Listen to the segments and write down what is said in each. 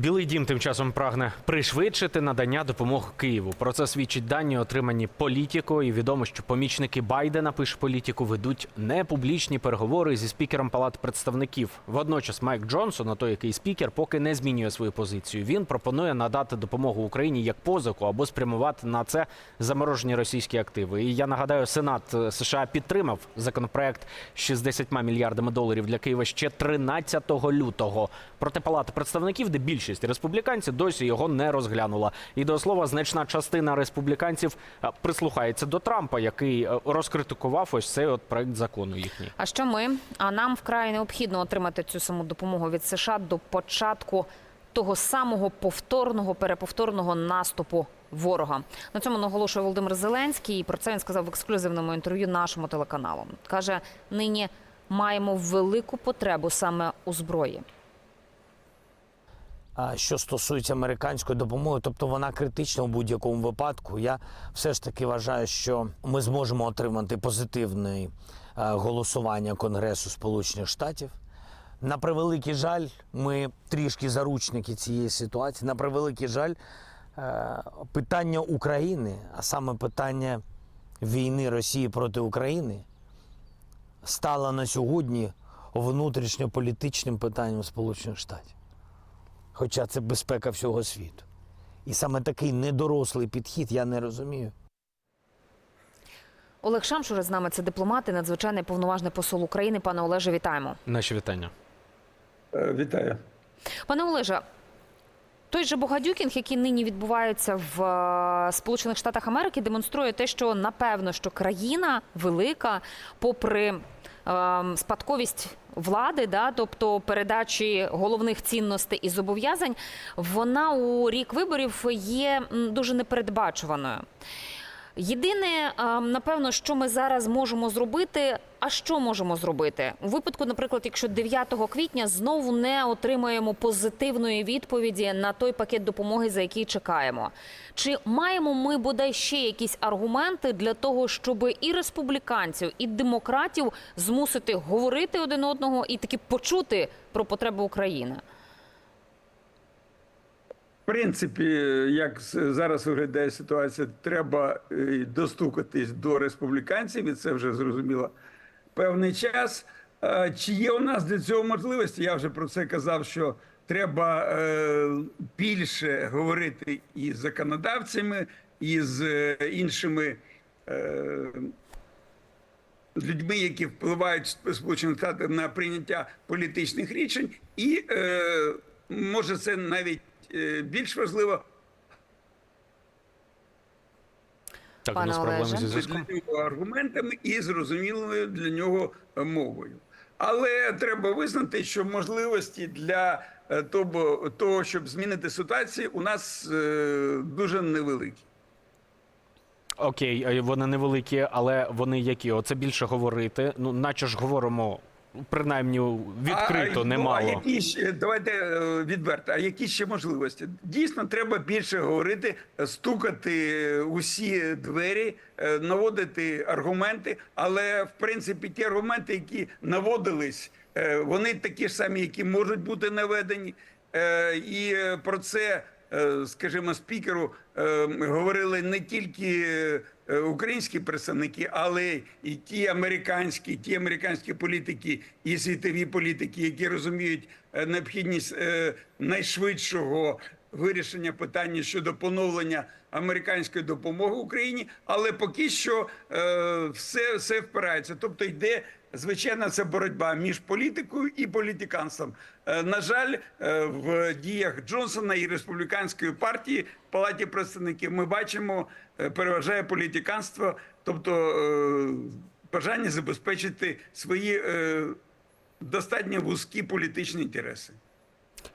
Білий дім тим часом прагне пришвидшити надання допомоги Києву. Про це свідчить дані, отримані політіко. І відомо, що помічники Байдена пише політику, ведуть непублічні переговори зі спікером Палати представників. Водночас Майк Джонсон, а той, який спікер, поки не змінює свою позицію. Він пропонує надати допомогу Україні як позику або спрямувати на це заморожені російські активи. І я нагадаю, Сенат е, США підтримав законопроект з 60 мільярдами доларів для Києва ще 13 лютого. Проте Палата представників, де більшість республіканців досі його не розглянула. І до слова, значна частина республіканців е, прислухається до Трампа, який е, розкритикував ось цей от проект закону їхній. А що ми? А нам вкрай необхідно отримати цю саму допомогу від США до початку того самого повторного переповторного наступу ворога. На цьому наголошує Володимир Зеленський. І про це він сказав в ексклюзивному інтерв'ю нашому телеканалу. каже: нині маємо велику потребу саме у зброї. Що стосується американської допомоги, тобто вона критична у будь-якому випадку. Я все ж таки вважаю, що ми зможемо отримати позитивне голосування Конгресу Сполучених Штатів. На превеликий жаль, ми трішки заручники цієї ситуації. На превеликий жаль, питання України, а саме питання війни Росії проти України, стало на сьогодні внутрішньополітичним питанням Сполучених Штатів хоча це безпека всього світу. І саме такий недорослий підхід я не розумію. Олег Шамшур з нами це дипломат і надзвичайний повноважний посол України. Пане Олеже, вітаємо. Наші вітання. Е, Вітаю. Пане Олеже, той же Богадюкінг, який нині відбувається в е, Сполучених Штатах Америки, демонструє те, що напевно, що країна велика, попри е, спадковість влади, да, тобто передачі головних цінностей і зобов'язань, вона у рік виборів є дуже непередбачуваною. Єдине, напевно, що ми зараз можемо зробити. А що можемо зробити у випадку, наприклад, якщо 9 квітня знову не отримаємо позитивної відповіді на той пакет допомоги, за який чекаємо? Чи маємо ми бодай ще якісь аргументи для того, щоб і республіканців, і демократів змусити говорити один одного і таки почути про потреби України? Принципі, як зараз виглядає ситуація, треба е, достукатись до республіканців, і це вже зрозуміло певний час. Чи є у нас для цього можливості? Я вже про це казав, що треба е, більше говорити із законодавцями, і з е, іншими. людьми, які впливають в Сполучених Штатах на прийняття політичних рішень, і може це навіть більш важливо Так, у нас проблеми зі зв'язком. аргументами і зрозумілою для нього мовою. Але треба визнати, що можливості для е, того, щоб змінити ситуацію, у нас е, дуже невеликі. Окей, е, вони невеликі, але вони які? Оце більше говорити. Ну, наче ж говоримо, принаймні відкрито, а, немало. Ну, а які ще, давайте е, відверто, а які ще можливості? Дійсно, треба більше говорити, стукати усі двері, е, наводити аргументи. Але в принципі ті аргументи, які наводились, е, вони такі ж самі, які можуть бути наведені. І про це, скажімо, спікеру е, говорили не тільки е, українські представники, але і ті американські, ті американські політики і світові політики, які розуміють е, необхідність е, найшвидшого вирішення питання щодо поновлення американської допомоги Україні, але поки що е, все, все впирається. Тобто йде звичайно це боротьба між політикою і політиканством. Е, на жаль, е, в діях Джонсона і республіканської партії в палаті представників ми бачимо, е, переважає політиканство, тобто е, бажання забезпечити свої е, достатньо вузькі політичні інтереси.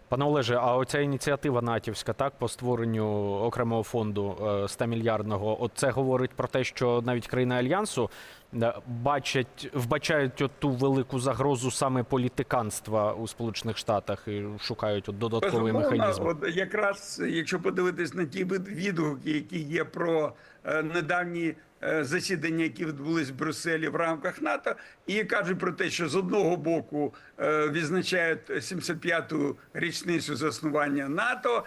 Пане Олеже, а оця ініціатива натівська, так, по створенню окремого фонду е, 100-мільярдного, от це говорить про те, що навіть країни альянсу е, бачать, вбачають от ту велику загрозу саме політиканства у Сполучених Штатах і шукають от додатковий механізм. От якраз якщо подивитись на ті відгуки, які є про е, недавні засідання, які відбулись в Брюсселі в рамках НАТО, і кажуть про те, що з одного боку е, відзначають 75-ту річницю заснування НАТО.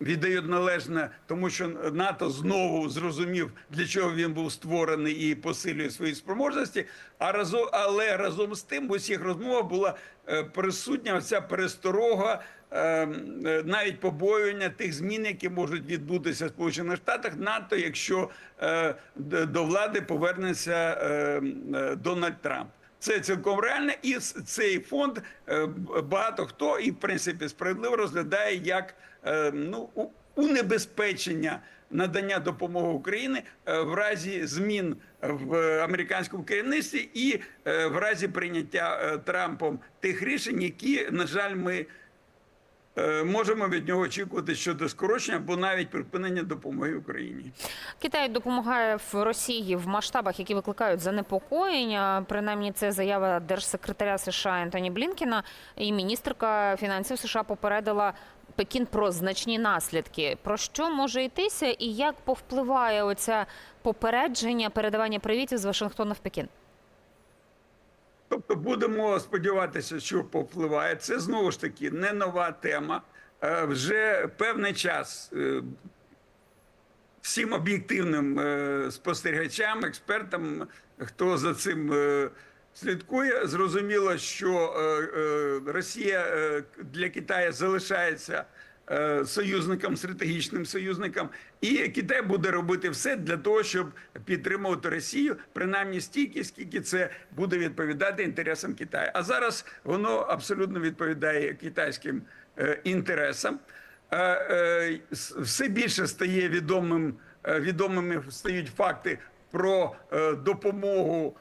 Віддають належне, тому що НАТО знову зрозумів, для чого він був створений і посилює свої спроможності. А разом, але разом з тим в усіх розмовах була е, присутня ця пересторога, е, е, навіть побоювання тих змін, які можуть відбутися в Сполучених Штатах НАТО, якщо до влади повернеться Дональд Трамп. Це цілком реально, і цей фонд е, багато хто і в принципі справедливо розглядає як е, ну унебезпечення надання допомоги Україні е, в разі змін в американському керівництві і в разі прийняття Трампом тих рішень, які на жаль ми. Е, Можемо від нього очікувати щодо скорочення або навіть припинення допомоги Україні. Китай допомагає в Росії в масштабах, які викликають занепокоєння. Принаймні, це заява держсекретаря США Ентоні Блінкіна. І міністерка фінансів США попередила Пекін про значні наслідки. Про що може йтися, і як повпливає оце попередження передавання привітів з Вашингтона в Пекін? Тобто будемо сподіватися, що попливає. Це знову ж таки не нова тема. Е, Вже певний час е, всім об'єктивним е, спостерігачам, експертам, хто за цим слідкує, зрозуміло, що Росія для Китаю залишається е, союзником, стратегічним союзником, і Китай буде робити все для того, щоб підтримувати Росію, принаймні стільки, скільки це буде відповідати інтересам Китаю. А зараз воно абсолютно відповідає китайським е, інтересам. Е, все більше стає відомим, відомими стають факти про допомогу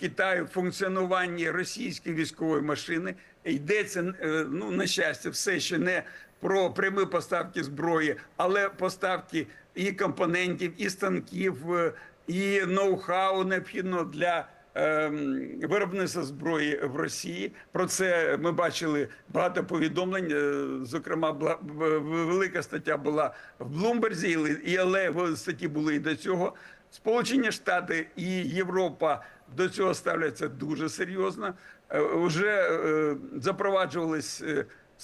Китаю функціонуванні російської військової машини. Йдеться ну на щастя, все ще не про прямі поставки зброї, але поставки і компонентів, і станків, е, і ноу-хау необхідно для ем, виробництва зброї в Росії. Про це ми бачили багато повідомлень. е, Зокрема, була велика стаття була в Блумберзі, і але в статті були і до цього. Сполучені Штати і Європа до цього ставляться дуже серйозно. Е, Вже е, запроваджувались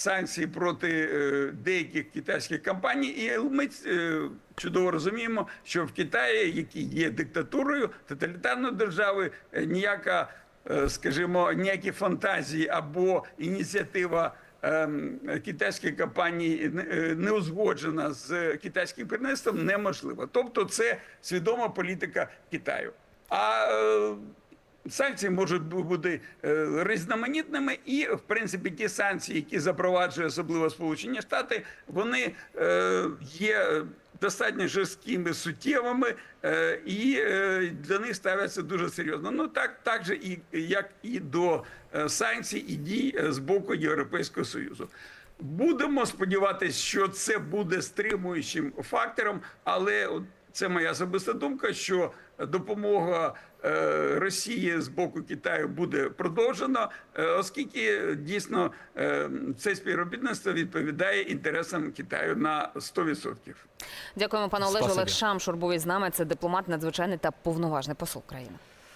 санкції проти е, деяких китайських компаній, і ми е, чудово розуміємо, що в Китаї, який є диктатурою, тоталітарною державою, е, ніяка, скажімо, ніякі фантазії або ініціатива. Китайських компаній не- узгоджена з китайським керівництвом неможливо. Тобто, це свідома політика Китаю. А Санкції можуть бути е, різноманітними, і в принципі ті санкції, які запроваджує особливо Сполучені Штати, вони е, є достатньо жорсткими, суттєвими, е, і до них ставляться дуже серйозно. Ну так, так же і як і до санкцій і дій з боку Європейського союзу. Будемо сподіватися, що це буде стримуючим фактором, але це моя особиста думка, що допомога е, Росії з боку Китаю буде продовжена, е, оскільки дійсно е, це співробітництво відповідає інтересам Китаю на 100%. Дякуємо, пане Олеже. Спасибі. Олег Шамшур був із нами. Це дипломат, надзвичайний та повноважний посол країни.